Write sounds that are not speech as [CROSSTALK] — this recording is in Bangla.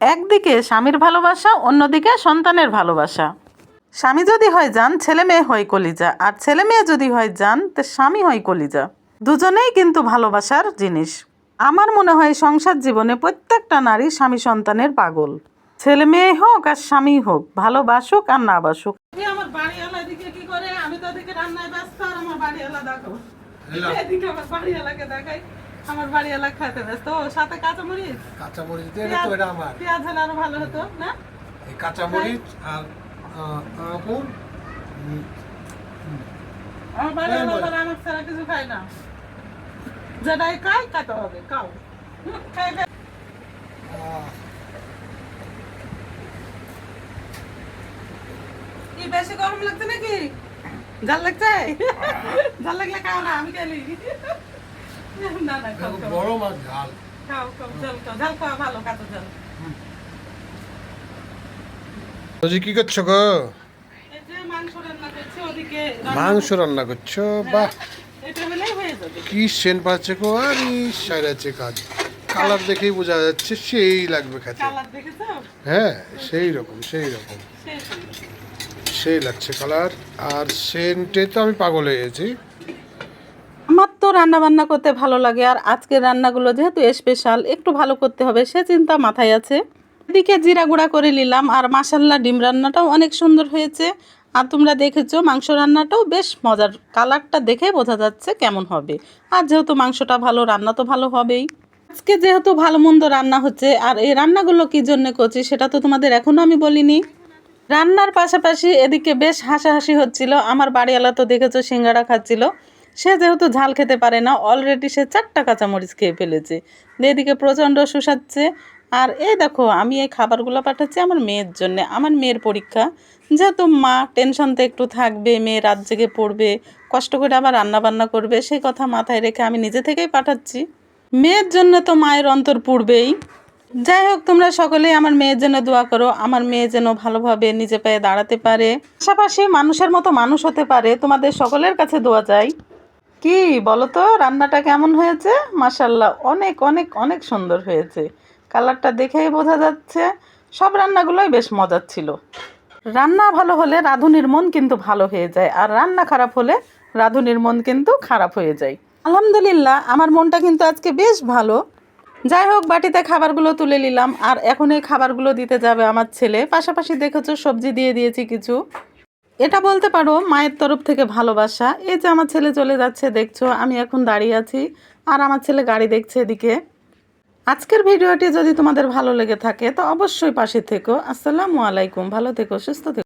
একদিকে স্বামীর ভালোবাসা অন্যদিকে সন্তানের ভালোবাসা। স্বামী যদি হয় যান ছেলে মেয়ে হয় কলিজা। আর ছেলে মেয়ে যদি হয় যান তো স্বামী হয় কলিজা। দুজনেই কিন্তু ভালোবাসার জিনিস। আমার মনে হয় সংসার জীবনে প্রত্যেকটা নারী স্বামী সন্তানের পাগল। ছেলে মেয়ে হোক আর স্বামী হোক ভালোবাসুক আর না বাসুক। আমার বাড়িওয়ালা দিকে কি করে? আমি তো ওদিকে রান্নায় ব্যস্ত আর আমার বাড়িওয়ালা দেখো। এদিকে আমার বাড়িওয়ালাকে দেখাই। আমার বাড়িওয়ালা খাইতে ব্যস্ত। ও সাথে কাঁচা মরিচ কাঁচা মরিচ দিয়ে এটা তো এটা আমার। পেঁয়াজ হলে আরও ভালো হতো না? এই কাঁচা মরিচ আর আঙুর আমার বাড়িওয়ালা আবার আমার ছাড়া কিছু খায় না। যেটাই খাই হবে খাও। কি বেশি গরম লাগছে নাকি? জাল লাগছে? জাল লাগলে খাও না আমি খেলি। [LAUGHS] না না খাও গরম আর ঝাল। খাও খাও জল খাও। জল খাওয়া ভালো কাতো জল রোজি কি করছ গো? মাংস রান্না করছি ওদিকে মাংস রান্না করছ? বাহ। এটা হলেই কি সেন পাচ্ছে গো? আর সাইরাচ্ছে কাজ। কালার দেখেই বোঝা যাচ্ছে সেই লাগবে খেতে। হ্যাঁ সেই রকম। সেই রকম। সেই লাগছে কালার। আর সেন্টে তো আমি পাগল হয়ে গেছি। রান্না বান্না করতে ভালো লাগে, আর আজকের রান্নাগুলো যেহেতু স্পেশাল একটু ভালো করতে হবে, সে চিন্তা মাথায় আছে। এদিকে জিরা গুঁড়া করে নিলাম, আর মাসাল্লা ডিম রান্নাটাও অনেক সুন্দর হয়েছে। আর তোমরা দেখেছ, মাংস রান্নাটাও বেশ মজার। কালারটা দেখে বোঝা যাচ্ছে কেমন হবে। আর যেহেতু মাংসটা ভালো, রান্না তো ভালো হবেই। আজকে যেহেতু ভালো মন্দ রান্না হচ্ছে, আর এই রান্নাগুলো কী জন্য করছি সেটা তো তোমাদের এখনও আমি বলিনি। রান্নার পাশাপাশি এদিকে বেশ হাসাহাসি হচ্ছিল, আমার বাড়িওয়ালা তো দেখেছ সিঙ্গাড়া খাচ্ছিল। সে যেহেতু ঝাল খেতে পারে না অলরেডি সে চারটা কাঁচামরিচ খেয়ে ফেলেছে। এদিকে প্রচণ্ড শুষাচ্ছে। আর এই দেখো, আমি এই খাবারগুলো পাঠাচ্ছি আমার মেয়ের জন্য। আমার মেয়ের পরীক্ষা। যেহেতু মা টেনশনতে একটু থাকবে, মেয়ে রাত জেগে পড়বে, কষ্ট করে আবার রান্না বান্না করবে, সেই কথা মাথায় রেখে আমি নিজে থেকেই পাঠাচ্ছি। মেয়ের জন্য তো মায়ের অন্তর পুড়বেই যাই হোক, তোমরা সকলেই আমার মেয়ের জন্য দোয়া করো। আমার মেয়ে যেন ভালোভাবে নিজে পায়ে দাঁড়াতে পারে। পাশাপাশি মানুষের মতো মানুষ হতে পারে। তোমাদের সকলের কাছে দোয়া চাই। কি বলো তো রান্নাটা কেমন হয়েছে? মাসাল্লাহ অনেক অনেক অনেক সুন্দর হয়েছে। কালারটা দেখেই বোঝা যাচ্ছে। সব রান্নাগুলোই বেশ মজার ছিল। রান্না ভালো হলে রাঁধুনির মন কিন্তু ভালো হয়ে যায়। আর রান্না খারাপ হলে রাঁধুনির মন কিন্তু খারাপ হয়ে যায়। আলহামদুলিল্লাহ, আমার মনটা কিন্তু আজকে বেশ ভালো। যাই হোক, বাটিতে খাবারগুলো তুলে নিলাম। আর এখন এই খাবারগুলো দিতে যাবে আমার ছেলে। পাশাপাশি দেখেছ, সবজি দিয়ে দিয়েছি কিছু। এটা বলতে পারো, মায়ের তরফ থেকে ভালোবাসা। এই যে আমার ছেলে চলে যাচ্ছে, দেখছ, আমি এখন দাঁড়িয়ে আছি, আর আমার ছেলে গাড়ি দেখছে এদিকে। আজকের ভিডিওটি যদি তোমাদের ভালো লেগে থাকে, তো অবশ্যই পাশে থেকো। আসসালামু আলাইকুম, ভালো থেকো, সুস্থ থেকো।